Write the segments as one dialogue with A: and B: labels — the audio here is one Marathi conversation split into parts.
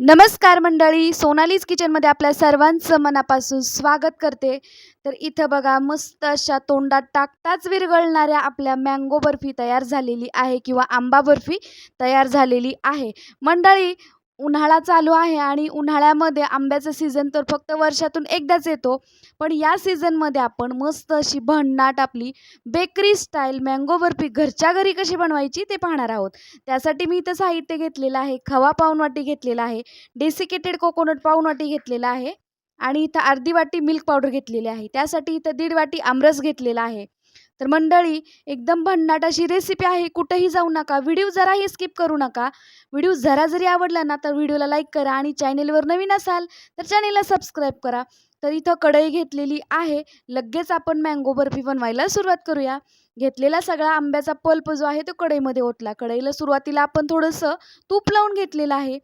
A: नमस्कार मंडळी सोनालीज किचनमध्ये आपल्या सर्वांचं मनापासून स्वागत करते. तर इथं बघा मस्त अशा तोंडात टाकताच विरघळणाऱ्या आपल्या मँगो बर्फी तयार झालेली आहे किंवा आंबा बर्फी तयार झालेली आहे. मंडळी उन्हाळा चालू आहे आणि उन्हाळ्यामध्ये आंब्याचा सीझन तर फक्त वर्षातून एकदाच येतो. पण या सीझनमध्ये आपण मस्त अशी भन्नाट आपली बेकरी स्टाईल मँगो बर्फी घरच्या घरी कशी बनवायची ते पाहणार आहोत. त्यासाठी मी इथं साहित्य घेतलेलं आहे खवा पाऊनवाटी घेतलेला आहे डेसिकेटेड कोकोनट पाऊनवाटी घेतलेला आहे आणि इथं अर्धी वाटी मिल्क पावडर घेतलेली आहे. त्यासाठी इथं दीड वाटी आमरस घेतलेला आहे. तर मंडळी एकदम भन्नाट अशी रेसिपी आहे कुठंही जाऊ नका. व्हिडिओ जराही स्किप करू नका. व्हिडिओ जरा जरी आवडला ना तर व्हिडिओला लाईक करा आणि चॅनेलवर नवीन असाल तर चॅनेलला सबस्क्राईब करा. तर इथं कढई घेतलेली आहे. लगेच आपण मँगो बर्फी बनवायला सुरुवात करूया. घेतलेला सगळा आंब्याचा पल्प जो आहे तो कढईमध्ये ओतला. कढईला सुरुवातीला आपण थोडंसं तूप लावून घेतलेलं आहे.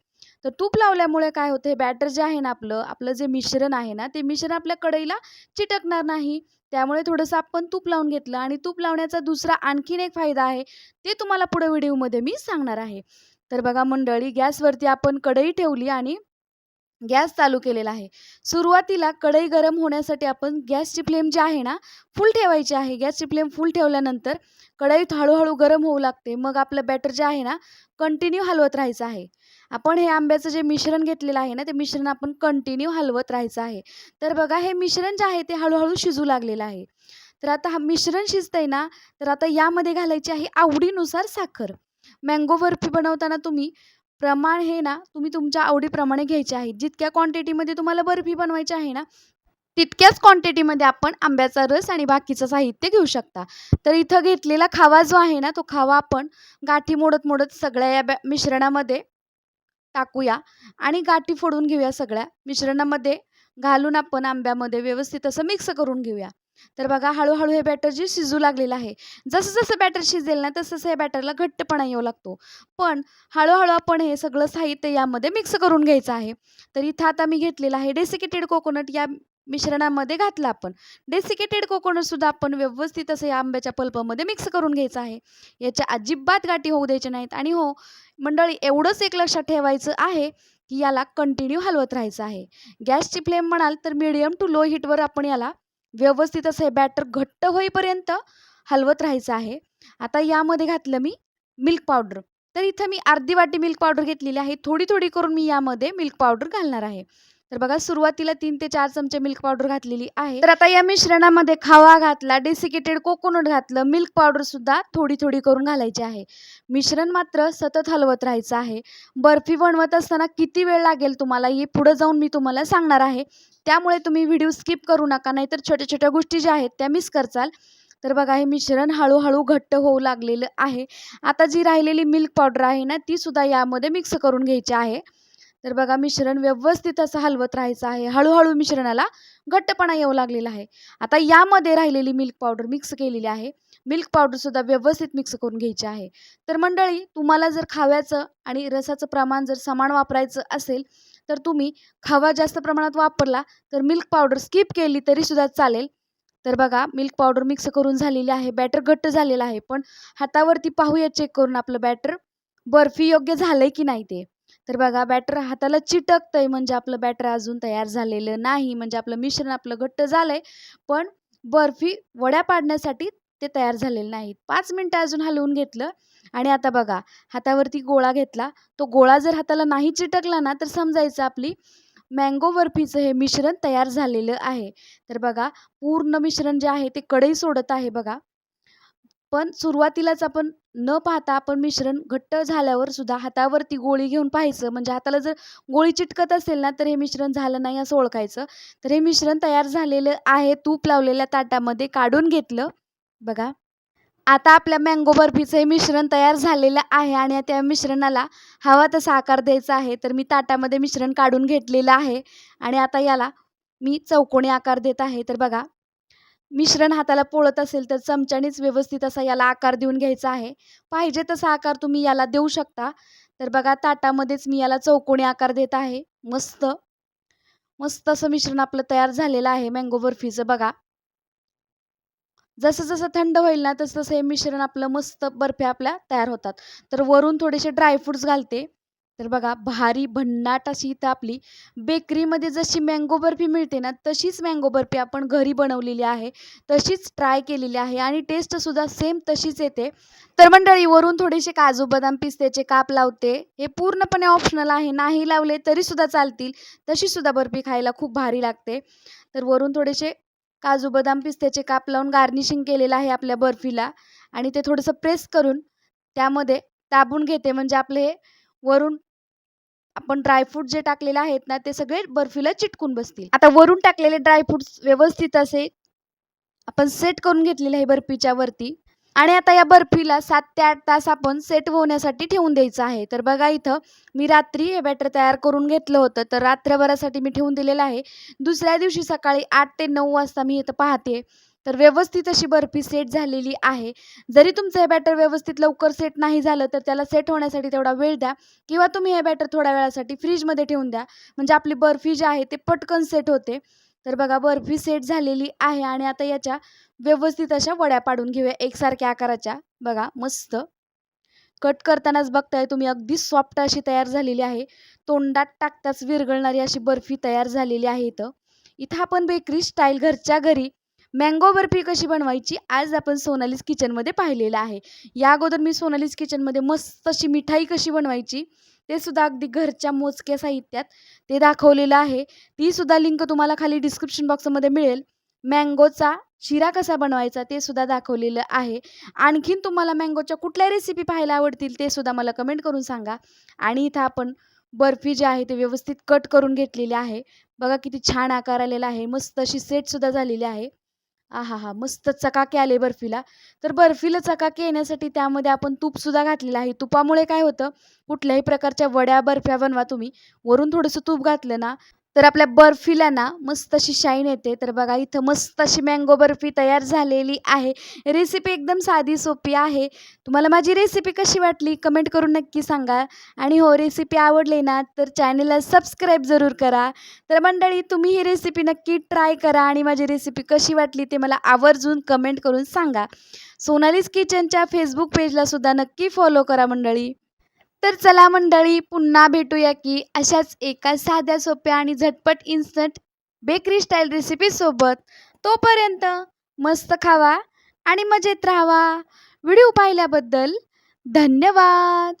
A: तर तूप लावल्यामुळे काय होतं हे बॅटर जे आहे ना आपलं आपलं जे मिश्रण आहे ना ते मिश्रण आपल्या कढईला चिटकणार नाही. त्यामुळे थोडंसं आपण तूप लावून घेतलं आणि तूप लावण्याचा दुसरा आणखीन एक फायदा आहे ते तुम्हाला पुढे व्हिडिओमध्ये मी सांगणार आहे. तर बघा मंडळी गॅसवरती आपण कढई ठेवली आणि गॅस चालू केलेला आहे. सुरुवातीला कढई गरम होण्यासाठी आपण गॅसची फ्लेम जी आहे ना फुल ठेवायची आहे. गॅसची फ्लेम फुल ठेवल्यानंतर कढईत हळूहळू गरम होऊ लागते. मग आपलं बॅटर जे आहे ना कंटिन्यू हलवत राहायचं आहे. आपण हे आंब्याचं जे मिश्रण घेतलेलं आहे ना ते मिश्रण आपण कंटिन्यू हलवत राहायचं आहे. तर बघा हे मिश्रण जे आहे ते हळूहळू शिजू लागलेलं आहे. तर आता हा मिश्रण शिजतंय ना तर आता यामध्ये घालायची आहे आवडीनुसार साखर. मँगो बर्फी बनवताना तुम्ही प्रमाण हे ना तुम्ही तुमच्या आवडीप्रमाणे घ्यायचे आहे. जितक्या क्वांटिटीमध्ये तुम्हाला बर्फी बनवायची आहे ना तितक्याच क्वांटिटीमध्ये आपण आंब्याचा रस आणि बाकीचं साहित्य घेऊ शकता. तर इथं घेतलेला खावा जो आहे ना तो खावा आपण गाठी मोडत मोडत सगळ्या या बॅ मिश्रणामध्ये टाकूया आणि गाठी फोडून घेऊया सगळ्या. मिश्रणामध्ये घालून आपण आंब्यामध्ये व्यवस्थित असं मिक्स करून घेऊया. तर बघा हळूहळू हे बॅटर जे शिजू लागलेलं आहे जसं जसं बॅटर शिजेल ना तसं तसं या बॅटरला घट्टपणा येऊ लागतो. पण हळूहळू आपण हे सगळं साहित्य यामध्ये मिक्स करून घ्यायचं आहे. तर इथं आता मी घेतलेलं आहे डेसिकेटेड कोकोनट या मिश्रणामध्ये घातलं आपण. डेसिकेटेड कोकोनटसुद्धा आपण व्यवस्थित असं या आंब्याच्या पल्पमध्ये मिक्स करून घ्यायचं आहे. याच्या अजिबात गाठी होऊ द्यायच्या नाहीत. आणि हो मंडळी एवढंच एक लक्षात ठेवायचं आहे की याला कंटिन्यू हलवत राहायचं आहे. गॅसची फ्लेम म्हणाल तर मिडियम टू लो हीटवर आपण याला व्यवस्थित असं हे बॅटर घट्ट होईपर्यंत हलवत राहायचं आहे. आता यामध्ये घातलं मी मिल्क पावडर तर इथं मी अर्धी वाटी मिल्क पावडर घेतलेली आहे. थोडी थोडी करून मी यामध्ये मिल्क पावडर घालणार आहे. तर बघा सुरुवातीला तीन ते चार चमचे मिल्क पावडर घातलेली आहे. तर आता या मिश्रणामध्ये खावा घातला डेसिकेटेड कोकोनट घातलं मिल्क पावडर सुद्धा थोडी थोडी करून घालायची आहे. मिश्रण मात्र सतत हलवत राहायचं आहे. बर्फी बनवत असताना किती वेळ लागेल तुम्हाला? हे पुढं जाऊन मी तुम्हाला सांगणार आहे. त्यामुळे तुम्ही व्हिडिओ स्किप करू नका नाहीतर छोट्या छोट्या गोष्टी ज्या आहेत त्या मिस करचाल. तर बघा हे मिश्रण हळूहळू घट्ट होऊ लागलेलं आहे. आता जी राहिलेली मिल्क पावडर आहे ना ती सुद्धा यामध्ये मिक्स करून घ्यायची आहे. तर बघा मिश्रण व्यवस्थित असं हलवत राहायचं आहे. हळूहळू मिश्रणाला घट्टपणा येऊ लागलेला आहे. आता यामध्ये राहिलेली मिल्क पावडर मिक्स केलेली आहे. मिल्क पावडरसुद्धा व्यवस्थित मिक्स करून घ्यायची आहे. तर मंडळी तुम्हाला जर खाव्याचं आणि रसाचं प्रमाण जर समान वापरायचं असेल तर तुम्ही खावा जास्त प्रमाणात वापरला तर मिल्क पावडर स्किप केली तरीसुद्धा चालेल. तर बघा मिल्क पावडर मिक्स करून झालेली आहे. बॅटर घट्ट झालेलं आहे. पण हातावरती पाहूया चेक करून आपलं बॅटर बर्फी योग्य झालं आहे की नाही ते. तर बघा बॅटर हाताला चिटकतंय म्हणजे आपलं बॅटर अजून तयार झालेलं नाही म्हणजे आपलं मिश्रण आपलं घट्ट झालं आहे पण बर्फी वड्या पाडण्यासाठी ते तयार झालेलं नाहीत. पाच मिनटं अजून हलवून घेतलं आणि आता बघा हातावरती गोळा घेतला. तो गोळा जर हाताला नाही चिटकला ना तर समजायचं आपली मँगो बर्फीचं हे मिश्रण तयार झालेलं आहे. तर बघा पूर्ण मिश्रण जे आहे ते कढई सोडत आहे बघा. पण सुरुवातीलाच आपण न पाहता आपण मिश्रण घट्ट झाल्यावर सुद्धा हातावरती गोळी घेऊन पाहायचं. म्हणजे हाताला जर गोळी चिटकत असेल ना तर हे मिश्रण झालं नाही असं ओळखायचं. तर हे मिश्रण तयार झालेलं आहे तूप लावलेल्या ताटामध्ये काढून घेतलं. बघा. आता आपल्या मँगो बर्फीचं हे मिश्रण तयार झालेलं आहे आणि त्या मिश्रणाला हवा तसा आकार द्यायचा आहे. तर मी ताटामध्ये मिश्रण काढून घेतलेलं आहे आणि आता याला मी चौकोनी आकार देत आहे. तर बघा. मिश्रण हाताला पोळत असेल तर चमच्यानेच व्यवस्थित असा याला आकार देऊन घ्यायचा आहे. पाहिजे तसा आकार तुम्ही याला देऊ शकता. तर बघा ताटामध्येच मी याला चौकोनी आकार देत आहे. मस्त. मस्त असं मिश्रण आपलं तयार झालेलं आहे मँगो बर्फीचं बघा. जसं जसं थंड होईल ना तसं तसं हे मिश्रण आपलं मस्त बर्फ्या आपल्या तयार होतात. तर वरून थोडेसे ड्रायफ्रूट्स घालते. तर बघा भारी भन्नाट अशी इथं आपली बेकरीमध्ये जशी मँगो बर्फी मिळते ना तशीच मँगो बर्फी आपण घरी बनवलेली आहे. तशीच ट्राय केलेली आहे आणि टेस्टसुद्धा सेम तशीच येते. तर मंडळी वरून थोडेसे काजू बदाम पिस्त्याचे काप लावते. हे पूर्णपणे ऑप्शनल आहे. नाही लावले तरीसुद्धा चालतील. तशीसुद्धा बर्फी खायला खूप भारी लागते. तर वरून थोडेसे काजू बदाम पिस्त्याचे काप लावून गार्निशिंग केलेलं आहे आपल्या बर्फीला आणि ते थोडंसं प्रेस करून त्यामध्ये दाबून घेते. म्हणजे आपले हे वरून आपण ड्रायफ्रूट जे टाकलेले आहेत ना ते सगळे बर्फीला चिटकून बसतील. आता वरून टाकलेले ड्रायफ्रुट्स व्यवस्थित असे आपण सेट करून घेतलेले आहे बर्फीच्या वरती. आणि आता या बर्फीला सात ते आठ तास आपण सेट होण्यासाठी ठेवून द्यायचं आहे. तर बघा इथं मी रात्री हे बॅटर तयार करून घेतलं होतं. तर रात्रभरासाठी मी ठेवून दिलेलं आहे. दुसऱ्या दिवशी सकाळी आठ ते नऊ वाजता मी इथं पाहते. तर व्यवस्थित अशी बर्फी सेट झालेली आहे. जरी तुमचं हे बॅटर व्यवस्थित लवकर सेट नाही झालं तर त्याला सेट होण्यासाठी तेवढा वेळ द्या. किंवा तुम्ही हे बॅटर थोड्या वेळासाठी फ्रीजमध्ये ठेवून द्या. म्हणजे आपली बर्फी जी आहे ते पटकन सेट होते. तर बघा बर्फी सेट झालेली आहे आणि आता याच्या व्यवस्थित अशा वड्या पाडून घेऊया एकसारख्या आकाराच्या. बघा मस्त. कट करतानाच बघताय तुम्ही अगदी सॉफ्ट अशी तयार झालेली आहे. तोंडात टाकताच विरघळणारी अशी बर्फी तयार झालेली आहे इथं. इथं आपण बेकरी स्टाईल घरच्या घरी मँगो बर्फी कशी बनवायची? आज आपण सोनालीज किचनमध्ये पाहिलेलं आहे. या अगोदर मी सोनालीज किचनमध्ये मस्त अशी मिठाई कशी बनवायची ते सुद्धा अगदी घरच्या मोजक्या साहित्यात ते दाखवलेलं आहे. ती सुद्धा लिंक तुम्हाला खाली डिस्क्रिप्शन बॉक्समध्ये मिळेल. मँगोचा शिरा कसा बनवायचा ते सुद्धा दाखवलेलं आहे. आणखीन तुम्हाला मँगोच्या कुठल्या रेसिपी पाहायला आवडतील ते सुद्धा मला कमेंट करून सांगा. आणि इथं आपण बर्फी जी आहे ते व्यवस्थित कट करून घेतलेली आहे. बघा किती छान आकार आलेला आहे. मस्त अशी सेटसुद्धा झालेली आहे. आहा हा मस्त चकाके आले बर्फीला. तर बर्फीला चकाके येण्यासाठी त्यामध्ये आपण तूपसुद्धा घातलेलं आहे. तुपामुळे काय होतं कुठल्याही प्रकारच्या वड्या बर्फ्या बनवा तुम्ही. वरून थोडंसं तूप घातलं ना तर आपल्या बर्फीला ना मस्त अशी शाईन येते. तर बघा इथं मस्त अशी मँगो बर्फी तयार झालेली आहे. रेसिपी एकदम साधी सोपी आहे. तुम्हाला माझी रेसिपी कशी वाटली? कमेंट करून नक्की सांगा. आणि हो रेसिपी आवडली ना तर चॅनलला सबस्क्राईब जरूर करा. तर मंडळी तुम्ही ही रेसिपी नक्की ट्राय करा आणि माझी रेसिपी कशी वाटली ते मला आवर्जून कमेंट करून सांगा. सोनालीज किचनच्या फेसबुक पेजला सुद्धा नक्की फॉलो करा मंडळी. तर चला मंडळी पुन्हा भेटूया की अशाच एका साध्या सोप्या आणि झटपट इन्स्टंट बेकरी स्टाईल रेसिपीसोबत तोपर्यंत मस्त खावा आणि मजेत राहावा. व्हिडिओ पाहिल्याबद्दल धन्यवाद!